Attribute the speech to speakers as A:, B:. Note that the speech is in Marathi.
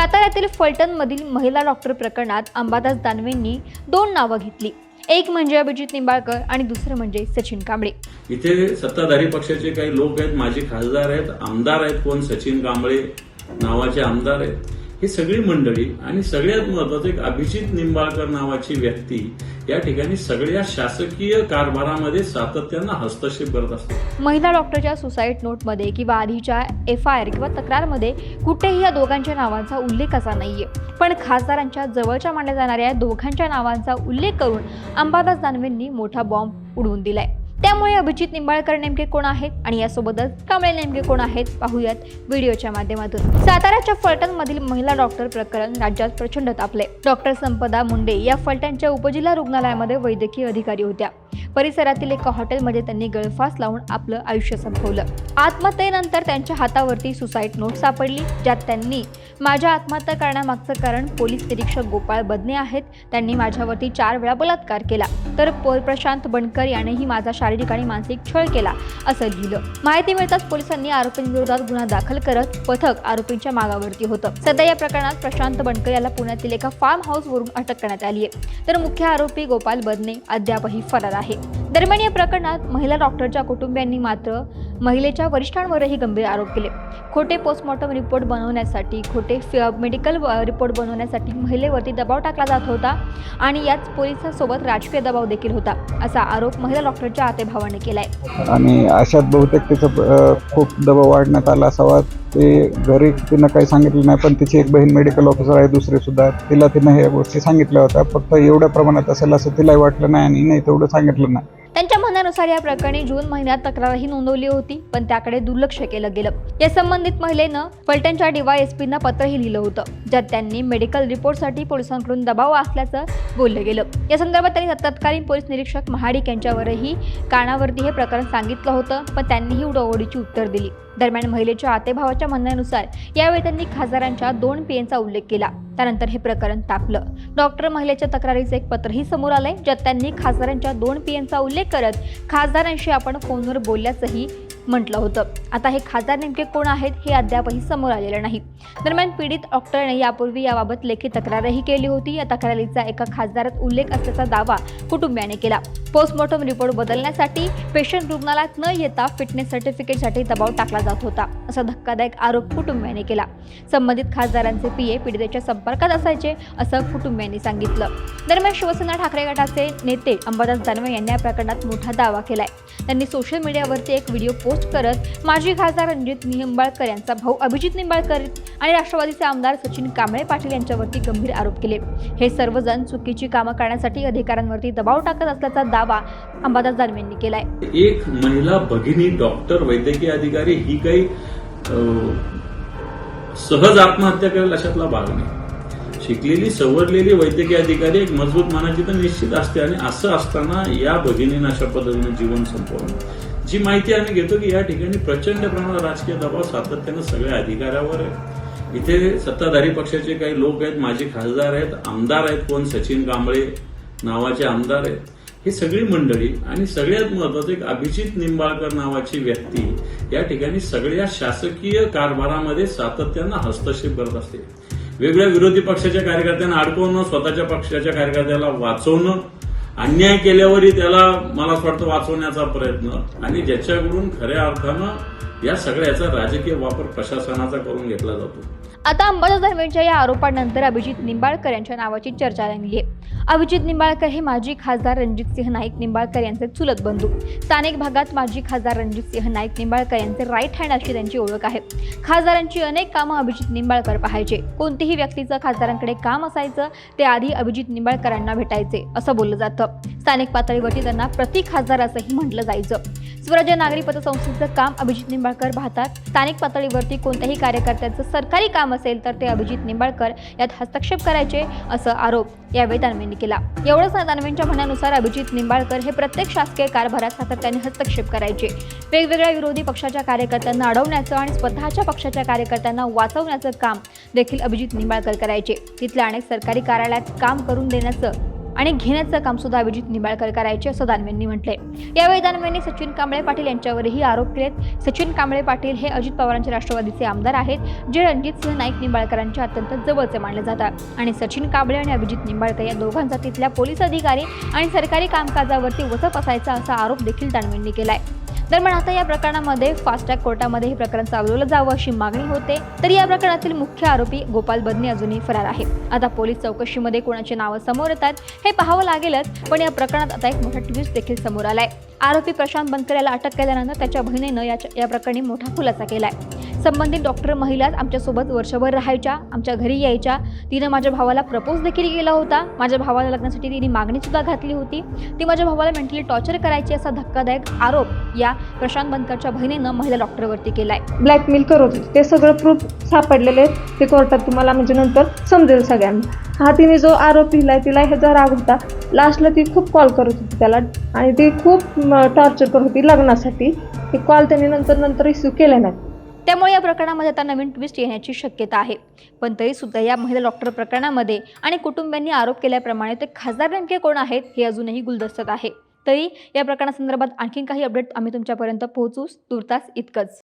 A: साताऱ्यातील फलटणमधील महिला डॉक्टर प्रकरणात अंबादास दानवेंनी दोन नावं घेतली. एक म्हणजे अभिजित निंबाळकर आणि दुसरं म्हणजे सचिन कांबळे.
B: इथे सत्ताधारी पक्षाचे काही लोक आहेत माजी खासदार आहेत आमदार आहेत कोण? सचिन कांबळे नावाचे आमदार आहेत. ही सगळी मंडळी आणि सगळ्यात महत्वाचं एक अभिजित निंबाळकर नावाची व्यक्ती या ठिकाणी सगळ्या शासकीय कारभारामध्ये सातत्यानं हस्तक्षेप करत असते.
A: महिला डॉक्टरच्या सुसाईड नोटमध्ये किंवा आधीच्या एफ आय आर किंवा तक्रारमध्ये कुठेही या दोघांच्या नावांचा उल्लेख असा नाहीये. पण खासदारांच्या जवळच्या मानल्या जाणाऱ्या दोघांच्या नावांचा उल्लेख करून अंबादास दानवेंनी मोठा बॉम्ब उडवून दिलाय. त्यामुळे अभिजित निंबाळकर नेमके कोण आहेत आणि यासोबतच कांबळे नेमके कोण आहेत पाहूयात व्हिडिओच्या माध्यमातून. साताऱ्याच्या फलटणमधील महिला डॉक्टर प्रकरण राज्यात प्रचंड तापले. डॉक्टर संपदा मुंडे या फलटणच्या उपजिल्हा रुग्णालयामध्ये वैद्यकीय अधिकारी होत्या. परिसरातील एका हॉटेलमध्ये त्यांनी गळफास लावून आपलं आयुष्य संपवलं. आत्महत्येनंतर त्यांच्या हातावरती सुसाईड नोट सापडली ज्यात त्यांनी माझ्या आत्महत्या करण्यामागचं कारण पोलीस निरीक्षक गोपाळ बदने आहेत. त्यांनी माझ्यावरती चार वेळा बलात्कार केला. तर पो प्रशांत बनकर यानेही माझा शारीरिक आणि मानसिक छळ केला असं लिहिलं. माहिती मिळताच पोलिसांनी आरोपींविरोधात गुन्हा दाखल करत पथक आरोपींच्या मागावरती होतं. सध्या या प्रकरणात प्रशांत बनकर याला पुण्यातील एका फार्म हाऊसवरून अटक करण्यात आली आहे तर मुख्य आरोपी गोपाल बदने अद्यापही फरार आहे. दरम्यान या प्रकरणात महिला डॉक्टरच्या कुटुंबियांनी मात्र महिलेच्या वरिष्ठांवरही गंभीर आरोप केले. खोटे पोस्टमॉर्टम रिपोर्ट बनवण्यासाठी खोटे मेडिकल रिपोर्ट बनवण्यासाठी महिलेवरती दबाव टाकला जात होता आणि याच पोलिसांसोबत राजकीय दबाव देखील होता असा आरोप महिला डॉक्टरच्या आतेभावाने केलाय.
C: आणि अशात बहुतेक तिचं खूप दबाव वाढण्यात आला असावा. ते घरी तिनं काही सांगितलं नाही पण तिची एक बहीण मेडिकल ऑफिसर आहे दुसरी सुद्धा. तिला तिनं ह्या गोष्टी सांगितल्या होत्या फक्त एवढ्या प्रमाणात असेल असं तिलाही वाटलं नाही आणि नाही तेवढं सांगितलं नाही.
A: त्यांच्या या प्रकरणी जून महिन्यात तक्रारही नोंदवली होती पण त्याकडे दुर्लक्ष केलं गेलं. या संबंधित महिलेनं फलटणच्या डीवायएसपींना पत्रही लिहिलं होतं ज्यात त्यांनी मेडिकल रिपोर्टसाठी पोलिसांकडून दबाव असल्याचं बोललं गेलं. या संदर्भात त्यांनी तत्कालीन पोलीस निरीक्षक महाडिक यांच्यावरही कानावरती हे प्रकरण सांगितलं होतं पण त्यांनीही उडवडीची उत्तर दिली. दरम्यान महिलेच्या आतेभावाच्या म्हणण्यानुसार यावेळी त्यांनी खासदारांच्या दोन पीएनचा उल्लेख केला. त्यानंतर हे प्रकरण तापलं. डॉक्टर महिलेच्या तक्रारीचं एक पत्रही समोर आलंय ज्यात त्यांनी खासदारांच्या दोन पीएनचा उल्लेख करत खासदारांशी आपण फोनवर बोलल्याचंही म्हटलं होतं. आता हे खासदार नेमके कोण आहेत हे अद्यापही समोर आलेलं नाही. दरम्यान पीडित डॉक्टरने यापूर्वी याबाबत लेखी तक्रारही केली होती. या तक्रारीचा एका खासदारात उल्लेख असल्याचा दावा कुटुंबियाने केला. पोस्टमॉर्टम रिपोर्ट बदलण्यासाठी पेशंट रुग्णालयात न येता फिटनेस सर्टिफिकेटसाठी दबाव टाकला जात होता. असा धक्कादायक आरोप कुटुंबियाने केला. संबंधित खासदारांचे पीए पीडितेच्या संपर्कात असायचे असं कुटुंबियांनी सांगितलं. दरम्यान शिवसेना ठाकरे गटाचे नेते अंबादास दानवे यांनी या प्रकरणात मोठा दावा केलाय. त्यांनी सोशल मीडियावरती एक व्हिडिओ पोस्ट करत माजी खासदार रणजित निंबाळकर यांचा भाऊ अभिजित निंबाळकर आणि राष्ट्रवादीचे आमदार सचिन कांबळे पाटील यांच्यावरती गंभीर आरोप केले. हे सर्वजण चुकीची कामं करण्यासाठी अधिकाऱ्यांवरती दबाव टाकत असल्याचा दावा अंबादास दानवे यांनी केलाय.
B: एक महिला भगिनी डॉक्टर वैद्यकीय अधिकारी ही काही सहज आत्महत्या करेल अशातला भाग नाही. शिकलेली सवरलेली वैद्यकीय अधिकारी एक मजबूत मानाची तर निश्चित असते आणि असं असताना या भगिनीनं अशा पद्धतीनं जीवन संपवणं जी माहिती आम्ही घेतो की या ठिकाणी प्रचंड प्रमाणात राजकीय दबाव सातत्यानं सगळ्या अधिकाऱ्यावर आहे. इथे सत्ताधारी पक्षाचे काही लोक आहेत माजी खासदार आहेत आमदार आहेत कोण? सचिन कांबळे नावाचे आमदार आहेत. ही सगळी मंडळी आणि सगळ्यात महत्वाचं एक अभिजित निंबाळकर नावाची व्यक्ती या ठिकाणी सगळ्या शासकीय कारभारामध्ये सातत्यानं हस्तक्षेप करत असते. वेगवेगळ्या विरोधी पक्षाच्या कार्यकर्त्यांना अडकवणं स्वतःच्या पक्षाच्या कार्यकर्त्याला वाचवणं अन्याय केल्यावरही त्याला मला असं वाटतं वाचवण्याचा प्रयत्न आणि ज्याच्याकडून खऱ्या अर्थानं या सगळ्याचा राजकीय वापर प्रशासनाचा करून घेतला जातो.
A: आता अंबादास दानवेंच्या या आरोपानंतर अभिजित निंबाळकर यांच्या नावाची चर्चा रंगली आहे. अभिजित निंबाळकर हे माजी खासदार रणजितसिंह नाईक निंबाळकर यांचे चुलत बंधू. स्थानिक भागात माजी खासदार रणजितसिंह नाईक निंबाळकर यांचे राईट हँड अशी त्यांची ओळख आहे. खासदारांची अनेक कामं अभिजित निंबाळकर पाहायचे. कोणतीही व्यक्तीचं खासदारांकडे काम असायचं ते आधी अभिजित निंबाळकरांना भेटायचे असं बोललं जातं. स्थानिक पातळीवरती त्यांना प्रति खासदार असंही म्हटलं जायचं. स्वराज्य नागरी पतसंस्थेचं काम अभिजित निंबाळकर पाहतात. स्थानिक पातळीवरती कोणत्याही कार्यकर्त्याचं सरकारी काम असेल तर ते अभिजित निंबाळकर यात हस्तक्षेप करायचे असं आरोप यावेळी दानवेंनी केला. एवढंच ना दानवेंच्या म्हणण्यानुसार अभिजित निंबाळकर हे प्रत्येक शासकीय कारभारात सातत्याने हस्तक्षेप करायचे. वेगवेगळ्या विरोधी पक्षाच्या कार्यकर्त्यांना अडवण्याचं आणि स्वतःच्या पक्षाच्या कार्यकर्त्यांना वाचवण्याचं काम देखील अभिजित निंबाळकर करायचे. तिथल्या अनेक सरकारी कार्यालयात काम करून देण्याचं आणि घेण्याचं काम सुद्धा अभिजित निंबाळकर करायचे असं दानवेंनी म्हटले यावेळी दानवेंनी सचिन कांबळे पाटील यांच्यावरही आरोप केलेत. सचिन कांबळे पाटील हे अजित पवारांचे राष्ट्रवादीचे आमदार आहेत जे रणजितसिंह नाईक निंबाळकरांच्या अत्यंत जवळचे मानले जातात. आणि सचिन कांबळे आणि अभिजित निंबाळकर या दोघांचा तिथल्या पोलीस अधिकारी आणि सरकारी कामकाजावरती वचप असायचा असा आरोप देखील दानवेंनी केलाय. दरम्यान आता या प्रकरणामध्ये फास्टॅग कोर्टामध्ये हे प्रकरण चालवलं जावं अशी मागणी होते तर या प्रकरणातील मुख्य आरोपी गोपाल बदने अजूनही फरार आहे. आता पोलीस चौकशीमध्ये कोणाची नावं समोर येतात हे पाहावं लागेलच पण या प्रकरणात आता एक मोठा ट्विस्ट देखील समोर आलाय. आरोपी प्रशांत बनकर याला अटक केल्यानंतर त्याच्या बहिणीनं या प्रकरणी मोठा खुलासा केलाय. संबंधित डॉक्टर महिलाच आमच्यासोबत वर्षभर राहायच्या आमच्या घरी यायच्या. तिनं माझ्या भावाला प्रपोज देखील केला होता. माझ्या भावाला लग्नासाठी तिने मागणीसुद्धा घातली होती. ती माझ्या भावाला मेंटली टॉर्चर करायची असा धक्कादायक आरोप या प्रशांत बनकरच्या बहिणीनं महिला डॉक्टरवरती केलाय.
D: ब्लॅकमेल करत होती. ते सगळं प्रूफ सापडलेले ते कोर्टात तुम्हाला म्हणजे नंतर समजेल सगळ्यांना. हा तिने जो आरोप लिहिलाय तिला ह्याचा राग होता लास्टला ती खूप कॉल करत होती त्याला आणि ती खूप टॉर्चर करत होती लग्नासाठी. ते कॉल त्यांनी नंतर नंतर रिसिव्ह केले नाहीत.
A: त्यामुळे या प्रकरणामध्ये आता नवीन ट्विस्ट येण्याची शक्यता आहे. पण तरी सुद्धा या महिला डॉक्टर प्रकरणामध्ये आणि कुटुंबियांनी आरोप केल्याप्रमाणे ते खासदार नेमके कोण आहेत हे अजूनही गुलदस्त्यात आहे. तरी या प्रकरणासंदर्भात आणखी काही अपडेट आम्ही तुमच्यापर्यंत पोहोचूच तुर्तास इतकंच.